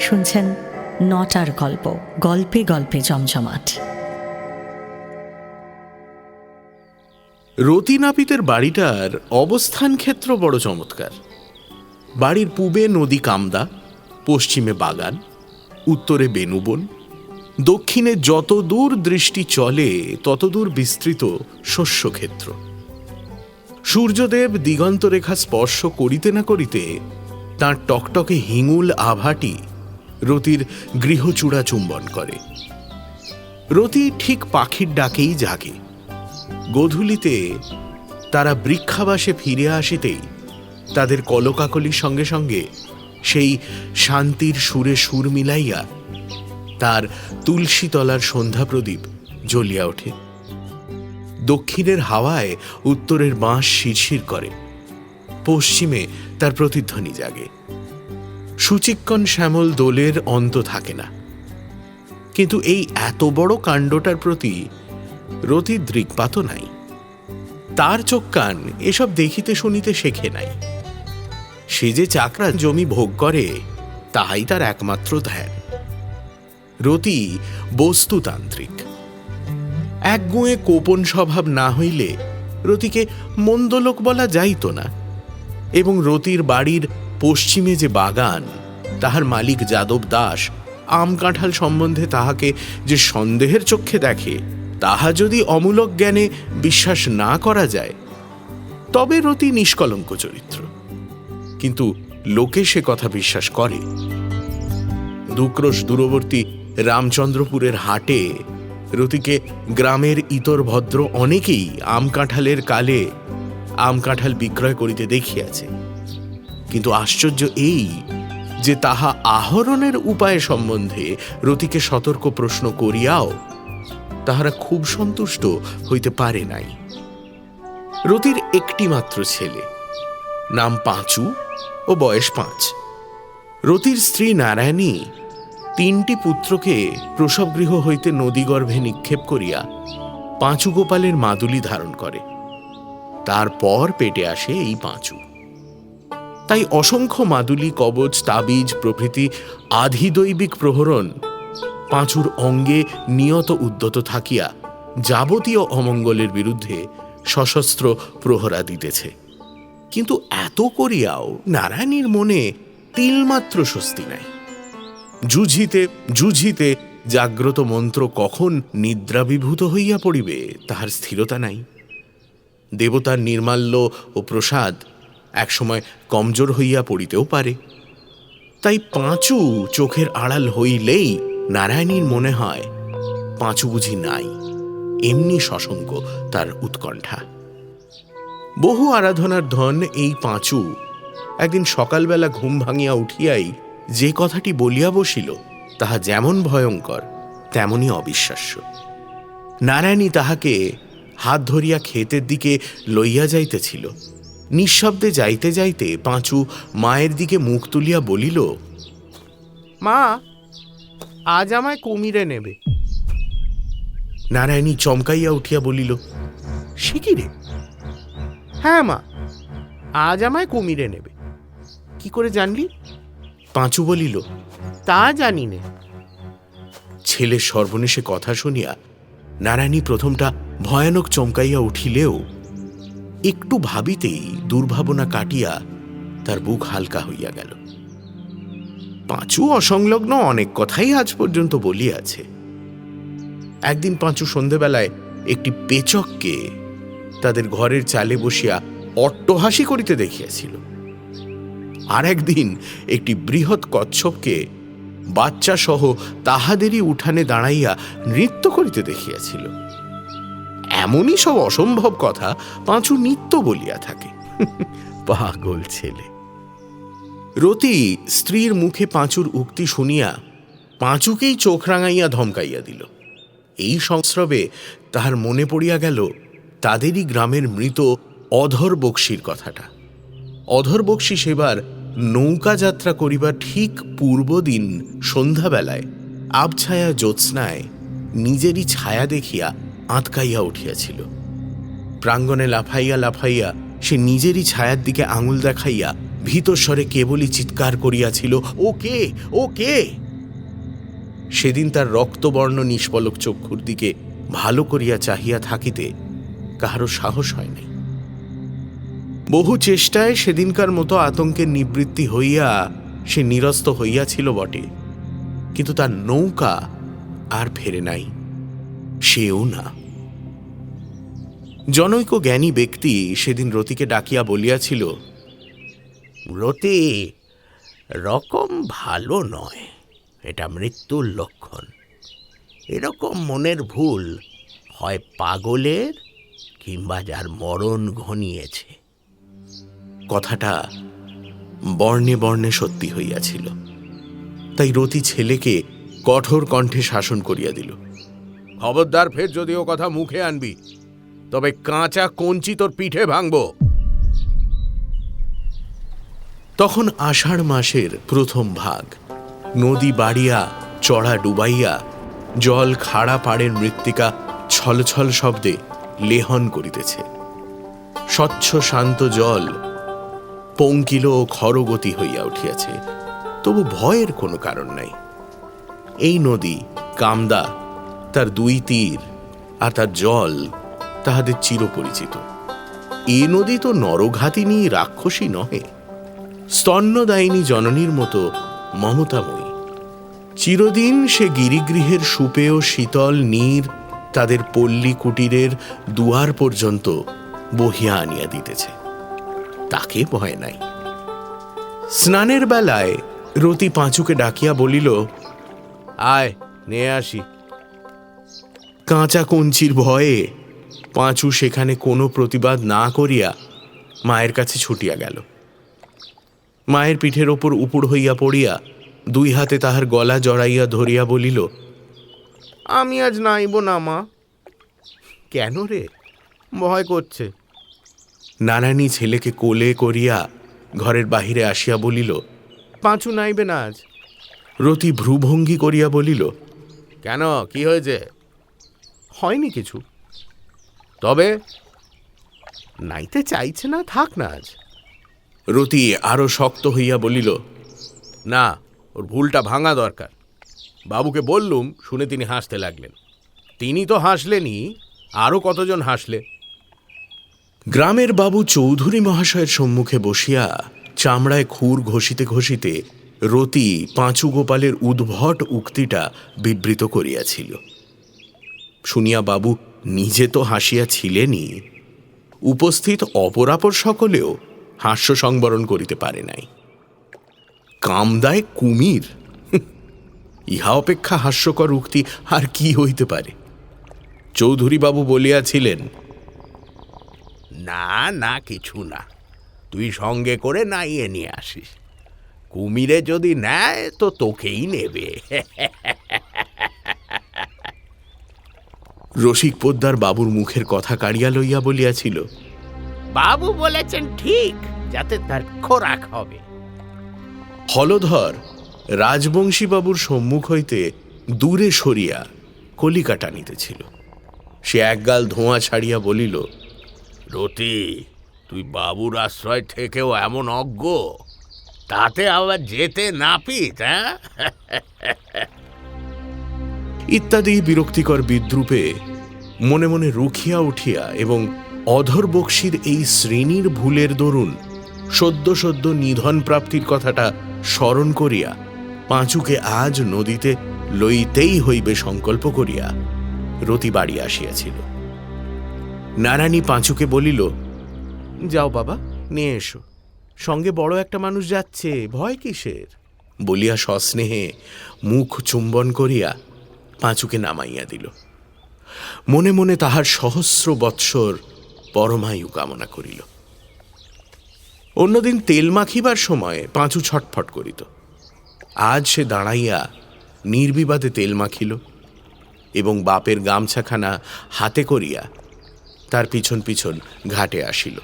শুনছেন নটার গল্প, গল্পে গল্পে জমজমাট। রতি নাপিতের বাড়িটার অবস্থান ক্ষেত্র বড় চমৎকার। বাড়ির পূবে নদী কামদা, পশ্চিমে বাগান, উত্তরে বেনুবন, দক্ষিণে যত দূর দৃষ্টি চলে ততদূর বিস্তৃত শস্যক্ষেত্র। সূর্যদেব দিগন্তরেখা স্পর্শ করিতে না করিতে তাঁর টকটকে হিঙুল আভাটি রতির গৃহচূড়া চুম্বন করে। রতি ঠিক পাখির ডাকেই জাগে। গোধূলিতে তারা বৃক্ষাবাসে ফিরে আসিতেই তাদের কলকাকলির সঙ্গে সঙ্গে সেই শান্তির সুরে সুর মিলাইয়া তার তুলসীতলার সন্ধ্যা প্রদীপ জ্বলিয়া ওঠে। দক্ষিণের হাওয়ায় উত্তরের বাঁশ শিরশির করে। পশ্চিমে তার প্রতিধ্বনি জাগে। সুচিক্কন শ্যামল দোলের অন্ত থাকে না। কিন্তু এই এত বড় কাণ্ডটার প্রতি রতির দৃকপাত নাই। তার চোখ কান এসব দেখিতে শুনিতে শেখে নাই। সে যে চাকরা জমি ভোগ করে, তাহাই তার একমাত্র ধ্যান। রতি বস্তুতান্ত্রিক। এক গুঁয়ে কোপন স্বভাব না হইলে রতিকে মন্দলোক বলা যাইত না এবং রতির বাড়ির পশ্চিমে যে বাগান, তাহার মালিক যাদব দাস আম কাঁঠাল সম্বন্ধে তাহাকে যে সন্দেহের চক্ষে দেখে, তাহা যদি অমূলক জ্ঞানে বিশ্বাস না করা যায়, তবে রতি নিষ্কলঙ্ক চরিত্র। কিন্তু লোকে সে কথা বিশ্বাস করে। দুক্রোশ দূরবর্তী রামচন্দ্রপুরের হাটে রতিকে গ্রামের ইতর ভদ্র অনেকেই আম কাঁঠালের কালে আম কাঁঠাল বিক্রয় করিতে দেখিয়াছে। কিন্তু আশ্চর্য এই যে তাহা আহরণের উপায় সম্বন্ধে রতিকে সতর্ক প্রশ্ন করিয়াও তাহারা খুব সন্তুষ্ট হইতে পারে নাই। রতির একটি মাত্র ছেলে, নাম পাঁচু ও বয়স পাঁচ। রতির স্ত্রী নারায়ণী তিনটি পুত্রকে প্রসবগৃহ হইতে নদীগর্ভে নিক্ষেপ করিয়া পাঁচু গোপালের মাদুলি ধারণ করে। তারপর পেটে আসে এই পাঁচু। তাই অসংখ্য মাদুলি, কবচ, তাবিজ, প্রভৃতি আধিদৈবিক প্রহরণ পাঁচুর অঙ্গে নিয়ত উদ্যত থাকিয়া যাবতীয় অমঙ্গলের বিরুদ্ধে সশস্ত্র প্রহরা দিতেছে। কিন্তু এত করিয়াও নারায়ণীর মনে তিলমাত্র স্বস্তি নাই। জুঝিতে জুঝিতে জাগ্রত মন্ত্র কখন নিদ্রাবিভূত হইয়া পড়িবে তাহার স্থিরতা নাই। দেবতার নির্মাল্য ও প্রসাদ একসময় কমজোর হইয়া পড়িতেও পারে। তাই পাঁচু চোখের আড়াল হইলেই নারায়ণীর মনে হয়, পাঁচু বুঝি নাই, এমনি সশঙ্ক তার উৎকণ্ঠা। বহু আরাধনার ধন এই পাঁচু একদিন সকালবেলা ঘুম ভাঙিয়া উঠিয়াই যে কথাটি বলিয়া বসিল, তাহা যেমন ভয়ঙ্কর, তেমনি অবিশ্বাস্য। নারায়ণী তাহাকে হাত ধরিয়া ক্ষেতের দিকে লইয়া যাইতেছিল। নিঃশব্দে যাইতে যাইতে পাঁচু মায়ের দিকে মুখ তুলিয়া বলিল মা আজ আমায় কুমিরে নেবে। নারায়ণী চমকাইয়া উঠিয়া বলিল সে কি রে? হ্যাঁ মা আজ আমায় কুমিরে নেবে। কি করে জানলি? পাঁচু বলিল তা জানি নে। ছেলের সর্বনেশে কথা শুনিয়া নারায়ণী প্রথমটা ভয়ানক চমকাইয়া উঠিলেও একটু ভাবিতেই দুর্ভাবনা কাটিয়া তার বুক হালকা হইয়া গেল। পাঁচু অসংলগ্ন অনেক কথাই আজ পর্যন্ত বলিয়াছে। একদিন পাঁচু সন্ধেবেলায় একটি পেচককে তাদের ঘরের চালে বসিয়া অট্টহাসি করিতে দেখিয়াছিল। আর একদিন একটি বৃহৎ কচ্ছপকে বাচ্চা সহ তাহাদেরই উঠানে দাঁড়াইয়া নৃত্য করিতে দেখিয়াছিল। এমনই সব অসম্ভব কথা পাঁচু নিত্য বলিয়া থাকে। পাগল ছেলে। রতি স্ত্রীর মুখে পাঁচুর উক্তি শুনিয়া পাঁচুকেই চোখ রাঙাইয়া ধমকাইয়া দিল। এই সংস্রবে তাহার মনে পড়িয়া গেল তাদেরই গ্রামের মৃত অধর বক্সির কথাটা। অধর বক্সি সেবার নৌকা যাত্রা করিবার ঠিক পূর্বদিন সন্ধ্যাবেলায় আবছায়া জ্যোৎস্নায় নিজেরই ছায়া দেখিয়া আঁতকাইয়া উঠিয়াছিল। প্রাঙ্গণে লাফাইয়া লাফাইয়া সে নিজেরই ছায়ার দিকে আঙুল দেখাইয়া ভীতস্বরে কেবলই চিৎকার করিয়াছিল, ও কে? ও কে? সেদিন তার রক্তবর্ণ নিষ্পলক চক্ষুর দিকে ভালো করিয়া চাহিয়া থাকিতে কাহারও সাহস হয় নাই। বহু চেষ্টায় সেদিনকার মতো আতঙ্কের নিবৃত্তি হইয়া সে নিরস্ত হইয়াছিল বটে, কিন্তু তার নৌকা আর ফেরে নাই। সেও না। জনৈক জ্ঞানী ব্যক্তি সেদিন রতিকে ডাকিয়া বলিয়াছিল, রতি, রকম ভালো নয় এটা মৃত্যুর লক্ষণ। এরকম মনের ভুল হয় পাগলের কিংবা যার মরণ ঘনিয়েছে। কথাটা বর্ণে বর্ণে সত্যি হইয়াছিল। তাই রতি ছেলেকে কঠোর কণ্ঠে শাসন করিয়া দিল। খবরদার ফের যদি ও কথা মুখে আনবি। তবে কাঁচা কঞ্চি তোর পিঠে ভাঙব। তখন আষাঢ় মাসের প্রথম ভাগ। নদী বাড়িয়া, চড়া ডুবাইয়া, জল খাড়া পাড়ের মৃত্তিকা ছলছল শব্দে লেহন করিতেছে। স্বচ্ছ শান্ত জল পঙ্কিল ও খরগতি হইয়া উঠিয়াছে। তবু ভয়ের কোনো কারণ নাই। এই নদী কামদা তার দুই তীর আর তার জল তাহাদের চিরপরিচিত। এ নদী তো নরঘাতিনী রাক্ষসী নহে। স্তন্যদায়িনী জননীর মতো মমতাময়ী। চিরদিন সে গিরিগৃহের সুপেয় শীতল নীর তাদের পল্লী কুটিরের দুয়ার পর্যন্ত বহিয়া আনিয়া দিতেছে। তাকে ভয় নাই। স্নানের বেলায় রতি পাঁচুকে ডাকিয়া বলিল, আয়, নিয়ে আসি। কাঁচা কঞ্চির ভয়ে পাঁচু সেখানে কোনো প্রতিবাদ না করিয়া মায়ের কাছে ছুটিয়া গেল। মায়ের পিঠের ওপর উপুড় হইয়া পড়িয়া দুই হাতে তাহার গলা জড়াইয়া ধরিয়া বলিল, আমি আজ নাইব না, মা। কেন রে? ভয় করছে। নানানি ছেলেকে কোলে করিয়া ঘরের বাহিরে আসিয়া বলিল, পাঁচু নাইবে না আজ। রতি ভ্রুভঙ্গি করিয়া বলিল, কেন? কি হয়েছে? হয়নি কিছু। তবে নাইতে চাইছে না থাক না আজ। রতি আরও শক্ত হইয়া বলিল না ওর ভুলটা ভাঙা দরকার। বাবুকে বললুম শুনে তিনি হাসতে লাগলেন। তিনি তো হাসলেনই আরও কতজন হাসলে? গ্রামের বাবু চৌধুরী মহাশয়ের সম্মুখে বসিয়া চামড়ায় খুর ঘষিতে ঘষিতে রতি পাঁচু গোপালের উদ্ভট উক্তিটা বিবৃত করিয়াছিল। শুনিয়া বাবু নিজে তো হাসিয়া ছিলেনই। উপস্থিত অপরাপর সকলেও হাস্য সংবরণ করিতে পারে নাই। কামদায় কুমির ইহা অপেক্ষা হাস্যকর উক্তি আর কি হইতে পারে? চৌধুরীবাবু বলিয়াছিলেন, না না, কিছু না। তুই সঙ্গে করে নাইয়ে নিয়ে আসিস। কুমিরে যদি নেয় তো তোকেই নেবে। রসিক পোদ্দার বাবুর মুখের কথা কাড়িয়া লইয়া বলিয়াছিল বাবু বলেছেন ঠিক যাতে তার খোরাক হবে। হলধর রাজবংশী বাবুর সম্মুখ হইতে দূরে সরিয়া কলিকা টানিতেছিল সে একগাল ধোঁয়া ছাড়িয়া বলিল রতি তুই বাবুর আশ্রয় থেকেও এমন অজ্ঞ তাতে আবার যেতে নাপিত হ্যাঁ? ইত্যাদি বিরক্তিকর বিদ্রুপে মনে মনে রুখিয়া উঠিয়া এবং অধর বক্সির এই শ্রেণির ভুলের দরুন সদ্য সদ্য নিধন প্রাপ্তির কথাটা স্মরণ করিয়া পাঁচুকে আজ নদীতে লইতেই হইবে সংকল্প করিয়া রতি বাড়ি আসিয়াছিল। নারায়ণী পাঁচুকে বলিল, যাও বাবা, নিয়ে এসো। সঙ্গে বড় একটা মানুষ যাচ্ছে, ভয় কিসের? বলিয়া সস্নেহে মুখ চুম্বন করিয়া পাঁচুকে নামাইয়া দিল। মনে মনে তাহার সহস্র বৎসর পরমায়ু কামনা করিল। অন্যদিন তেল মাখিবার সময় পাঁচু ছটফট করিত। আজ সে দাঁড়াইয়া নির্বিবাদে তেল মাখিল এবং বাপের গামছাখানা হাতে করিয়া তার পিছন পিছন ঘাটে আসিল।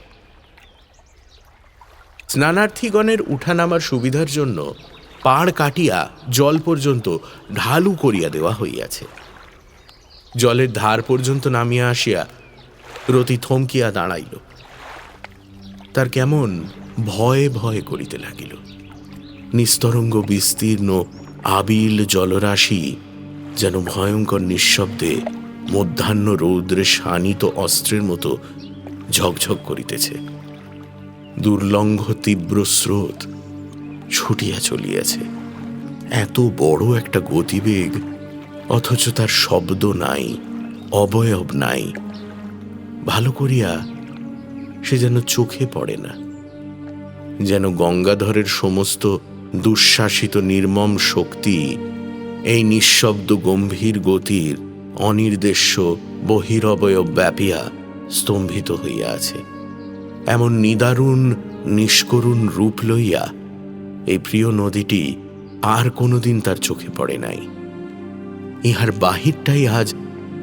স্নানার্থীগণের উঠানামার সুবিধার জন্য পাড় কাটিয়া জল পর্যন্ত ঢালু করিয়া দেওয়া হইয়াছে। জলের ধার পর্যন্ত নামিয়া আসিয়া রতি থমকিয়া দাঁড়াইল। তার কেমন ভয়ে ভয়ে করিতে লাগিল। নিস্তরঙ্গ, বিস্তীর্ণ, আবিল জলরাশি যেন ভয়ঙ্কর নিঃশব্দে মধ্যাহ্ন রৌদ্রে শানিত অস্ত্রের মতো ঝকঝক করিতেছে। দুর্লঙ্ঘ তীব্র স্রোত ছুটিয়া চলিয়াছে। এত বড় একটা গতিবেগ অথচ তার শব্দ নাই, অবয়ব নাই। ভালো করিয়া সে যেন চোখে পড়ে না, যেন গঙ্গাধরের সমস্ত দুঃশাসিত নির্মম শক্তি, এই নিঃশব্দ গম্ভীর গতির অনির্দেশ্য বহিরবয়ব ব্যাপিয়া স্তম্ভিত হইয়া আছে। এমন নিদারুণ, নিষ্করুণ রূপ লইয়া এই প্রিয় নদীটি আর কোনোদিন তার চোখে পড়ে নাই। ইহার বাহিরটাই আজ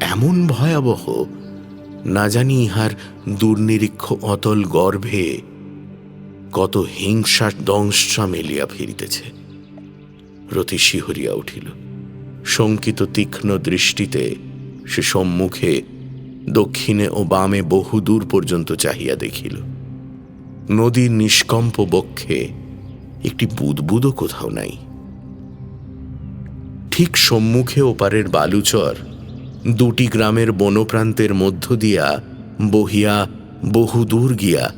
এমন ভয়াবহ। না জানি ইহার দুর্নিরীক্ষ অতল গর্ভে কত হিংসা দংশা মেলিয়া ফিরিতেছে। রতি শিহরিয়া উঠিল। শঙ্কিত তীক্ষ্ণ দৃষ্টিতে সে সম্মুখে দক্ষিণে ও বামে বহু দূর পর্যন্ত চাহিয়া দেখিল। নদীর নিষ্কম্প বক্ষে একটি বুদবুদও কোথাও নাই। ঠিক সম্মুখে ওপারের বালুচর, দুটি গ্রামের বনপ্রান্তের মধ্য দিয়া বহিয়া বহুদূর গিয়া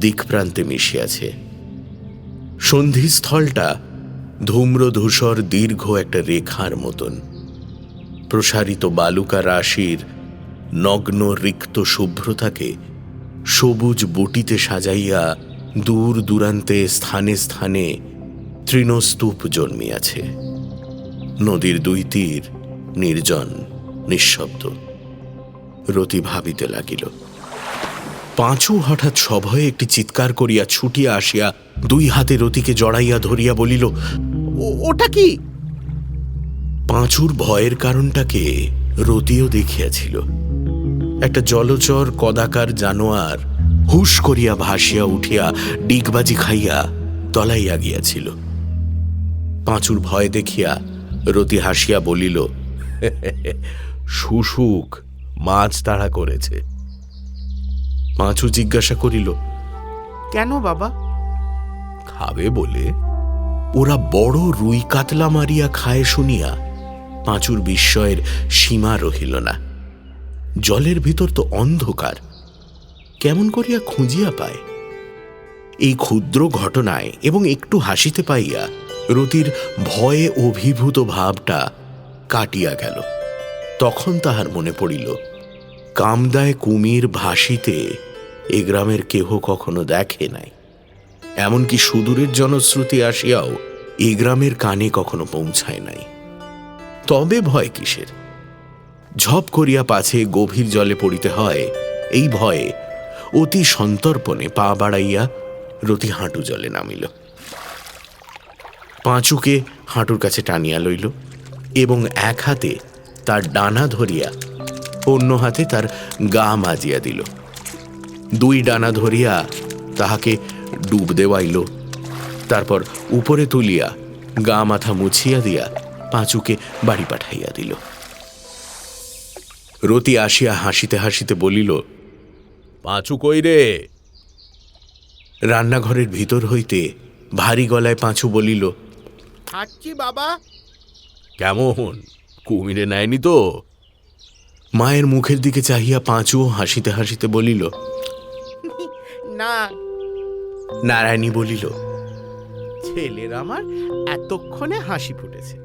দিকপ্রান্তে মিশিয়াছে। সন্ধিস্থলটা ধূম্র ধূসর দীর্ঘ একটা রেখার মতন। প্রসারিত বালুকা রাশির নগ্ন রিক্ত শুভ্রতাকে সবুজ বুটিতে সাজাইয়া দূর দূরান্তে স্থানে স্থানে তৃণস্তূপ জন্মিয়াছে। নদীর দুই তীর নির্জন, নিঃশব্দ। রতি ভাবিতে লাগিল, পাঁচু হঠাৎ সভয়ে একটি চিৎকার করিয়া ছুটিয়া আসিয়া দুই হাতে রতিকে জড়াইয়া ধরিয়া বলিল ওটা কি? পাঁচুর ভয়ের কারণটাকে রতিও দেখিয়াছিল। একটা জলচর কদাকার জানোয়ার হুশ করিয়া ভাসিয়া উঠিয়া ডিগবাজি খাইয়া তলাইয়া গিয়াছিল। পাঁচুর ভয় দেখিয়া রতি হাসিয়া বলিল শুশুক মাছ তাড়া করেছে। পাঁচু জিজ্ঞাসা করিল কেন বাবা? খাবে বলে? ওরা বড় রুই কাতলা মারিয়া খায় শুনিয়া পাঁচুর বিস্ময়ের সীমা রহিল না। জলের ভিতর তো অন্ধকার কেমন করিয়া খুঁজিয়া পায়? এই ক্ষুদ্র ঘটনায় এবং একটু হাসিতে পাইয়া রতির ভয়ে অভিভূত ভাবটা কাটিয়া গেল। তখন তাহার মনে পড়িল, কামদায় কুমির ভাসিতে এ গ্রামের কেহ কখনো দেখে নাই। এমনকি সুদূরের জনশ্রুতি আসিয়াও এ গ্রামের কানে কখনো পৌঁছায় নাই। তবে ভয় কিসের? ঝপ করিয়া পাছে গভীর জলে পড়িতে হয়, এই ভয়ে অতি সন্তর্পণে পা বাড়াইয়া রতি হাঁটু জলে নামিল। পাঁচুকে হাঁটুর কাছে টানিয়া লইল এবং এক হাতে তার ডানা ধরিয়া অন্য হাতে তার গা মাজিয়া দিল। দুই ডানা ধরিয়া তাহাকে ডুব দেওয়াইল। তারপর উপরে তুলিয়া গা মাথা মুছিয়া দিয়া পাঁচুকে বাড়ি পাঠাইয়া দিল। রতি আসিয়া হাসিতে হাসিতে বলিল পাঁচু কই রে? রান্নাঘরের ভিতর হইতে ভারী গলায় পাঁচু বলিল হাঁটছি বাবা। কেমন? কুমিরে নেয়নি তো? মায়ের মুখের দিকে চাহিয়া পাঁচুও হাসিতে হাসিতে বলিল না। নারায়ণী বলিল ছেলের আমার এতক্ষণে হাসি ফুটেছে।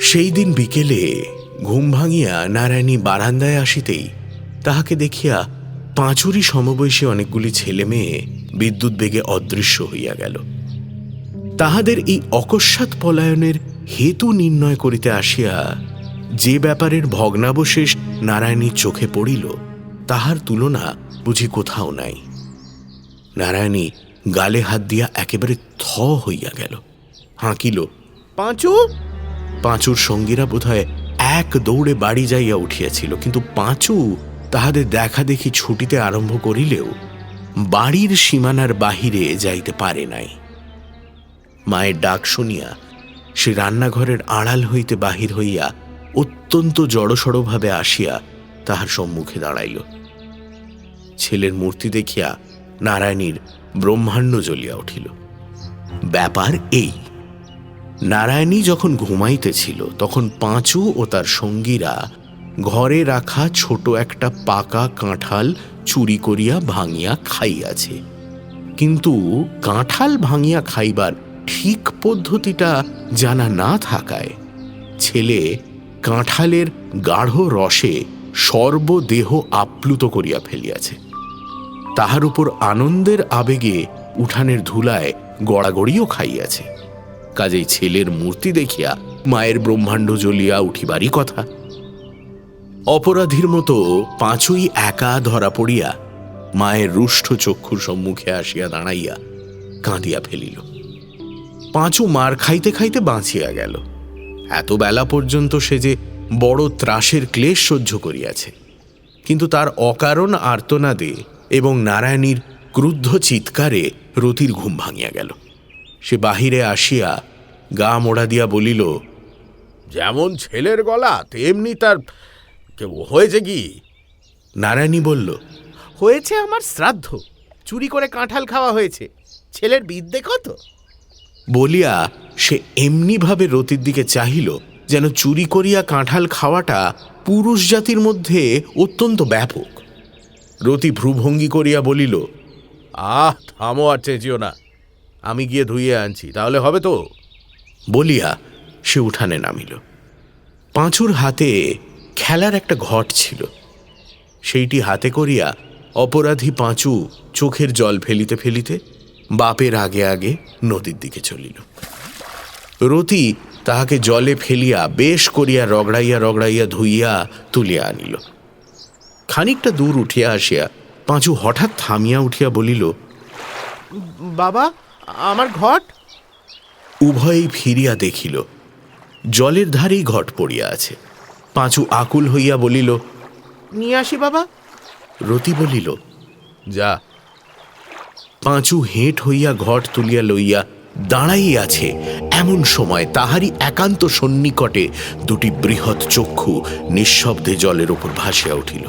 সেই দিন বিকেলে ঘুম ভাঙিয়া নারায়ণী বারান্দায় আসিতেই তাহাকে দেখিয়া পাঁচুরি সমবয়সী অনেকগুলি ছেলে মেয়ে বিদ্যুৎ বেগে অদৃশ্য হইয়া গেল। তাহাদের এই অকস্মাৎ পলায়নের হেতু নির্ণয় করিতে আসিয়া যে ব্যাপারের ভগ্নাবশেষ নারায়ণীর চোখে পড়িল, তাহার তুলনা বুঝি কোথাও নাই। নারায়ণী গালে হাত দিয়া একেবারে থ হইয়া গেল, হাঁকিল, পাঁচু? পাঁচুর সঙ্গীরা বোধহয় এক দৌড়ে বাড়ি যাইয়া উঠিয়াছিল, কিন্তু পাঁচু তাহাদের দেখা দেখি ছুটিতে আরম্ভ করিলেও বাড়ির সীমানার বাহিরে যাইতে পারে নাই। মায়ের ডাক শুনিয়া সে রান্নাঘরের আড়াল হইতে বাহির হইয়া অত্যন্ত জড়সড়ভাবে আসিয়া তাহার সম্মুখে দাঁড়াইল। ছেলের মূর্তি দেখিয়া নারায়ণীর ব্রহ্মাণ্ড জ্বলিয়া উঠিল। ব্যাপার এই, নারায়ণী যখন ঘুমাইতেছিল তখন পাঁচু ও তার সঙ্গীরা ঘরে রাখা ছোট একটা পাকা কাঁঠাল চুরি করিয়া ভাঙিয়া খাইয়াছে। কিন্তু কাঁঠাল ভাঙিয়া খাইবার ঠিক পদ্ধতিটা জানা না থাকায় ছেলে কাঁঠালের গাঢ় রসে সর্বদেহ আপ্লুত করিয়া ফেলিয়াছে। তাহার উপর আনন্দের আবেগে উঠানের ধুলায় গড়াগড়িও খাইয়াছে। কাজেই ছেলের মূর্তি দেখিয়া মায়ের ব্রহ্মাণ্ড জ্বলিয়া উঠিবারই কথা। অপরাধীর মতো পাঁচুই একা ধরা পড়িয়া মায়ের রুষ্ট চক্ষুর সম্মুখে আসিয়া দাঁড়াইয়া কাঁদিয়া ফেলিল। পাঁচু মার খাইতে খাইতে বাঁচিয়া গেল। এত বেলা পর্যন্ত সে যে বড় ত্রাসের ক্লেশ সহ্য করিয়াছে। কিন্তু তার অকারণ আর্তনাদে এবং নারায়ণীর ক্রুদ্ধ চিৎকারে রতির ঘুম ভাঙিয়া গেল। সে বাহিরে আসিয়া গা মোড়া দিয়া বলিল যেমন ছেলের গলা তেমনি তার কে হয়েছে কি? নারায়ণী বলল হয়েছে আমার শ্রাদ্ধ। চুরি করে কাঁঠাল খাওয়া হয়েছে। ছেলের বিদ্যে কত? বলিয়া সে এমনিভাবে রতির দিকে চাহিল, যেন চুরি করিয়া কাঁঠাল খাওয়াটা পুরুষ জাতির মধ্যে অত্যন্ত ব্যাপক। রতি ভ্রুভঙ্গি করিয়া বলিল, আহ, থামো আর চেঁচিও না, আমি গিয়ে ধুইয়ে আনছি, তাহলে হবে তো? বলিয়া সে উঠানে নামিল। পাঁচুর হাতে খেলার একটা ঘট ছিল। সেইটি হাতে করিয়া অপরাধী পাঁচু চোখের জল ফেলিতে ফেলিতে বাপের আগে আগে নদীর দিকে চলিল। রতি তাহাকে জলে ফেলিয়া বেশ করিয়া রগড়াইয়া রগড়াইয়া ধুইয়া তুলিয়া আনিল। খানিকটা দূর উঠিয়া আসিয়া পাঁচু হঠাৎ থামিয়া উঠিয়া বলিল বাবা আমার ঘট। উভয়েই ফিরিয়া দেখিল জলের ধারেই ঘট পড়িয়া আছে। পাঁচু আকুল হইয়া বলিল নিয়ে আসি বাবা। রতি বলিল যা পাঁচু হেঁট হইয়া ঘট তুলিয়া লইয়া দাঁড়াইয়াছে এমন সময় তাহারই একান্ত সন্নিকটে দুটি বৃহৎ চক্ষু নিঃশব্দে জলের উপর ভাসিয়া উঠিল।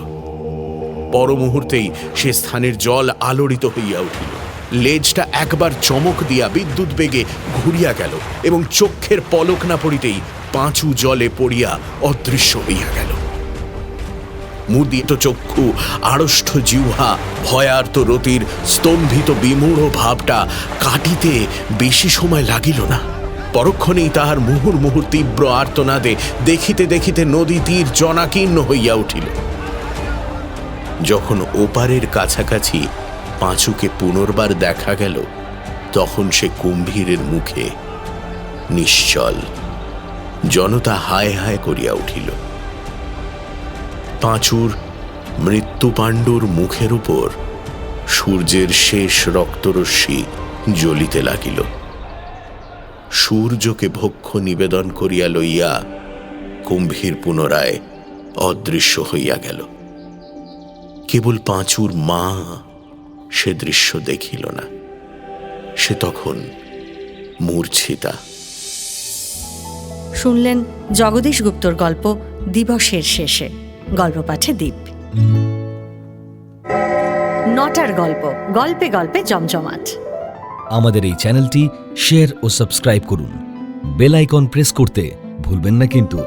পর মুহূর্তেই সে স্থানের জল আলোড়িত হইয়া উঠিল। লেজটা একবার চমক দিয়া বিদ্যুৎ বেগে ঘুরিয়া গেল এবং চক্ষের পলক না পড়িতেই পাঁচু জলে পড়িয়া অদৃশ্য হইয়া গেল। মুদিত চক্ষু আড়ষ্ঠ জিহ্বা, ভয়ার্ত রতির স্তম্ভিত বিমূঢ় ভাবটা কাটিতে বেশি সময় লাগিল না। পরক্ষণেই তাহার মুহুর মুহুর তীব্র আর্তনাদে দেখিতে দেখিতে নদী তীর জনাকীর্ণ হইয়া উঠিল। যখন ওপারের কাছাকাছি পাঁচুকে পুনর্বার দেখা গেল, তখন সে কুম্ভীরের মুখে নিশ্চল, জনতা হায় হায় করিয়া উঠিল। পাঁচুর মৃত্যু পাণ্ডুর মুখের উপর সূর্যের শেষ রক্তরশ্মি জ্বলিতে লাগিল। সূর্যকে ভক্ষ নিবেদন করিয়া লইয়া কুম্ভীর পুনরায় অদৃশ্য হইয়া গেল। কেবল পাঁচুর মা সে দৃশ্য দেখিল না। সে তখন মূর্ছিতা। শুনলেন জগদীশ গুপ্তর গল্প দিবসের শেষে। গল্প পাঠে দ্বীপ নটার গল্প, গল্পে গল্পে জমজমাট। আমাদের এই চ্যানেলটি শেয়ার ও সাবস্ক্রাইব করুন। বেল আইকন প্রেস করতে ভুলবেন না কিন্তু।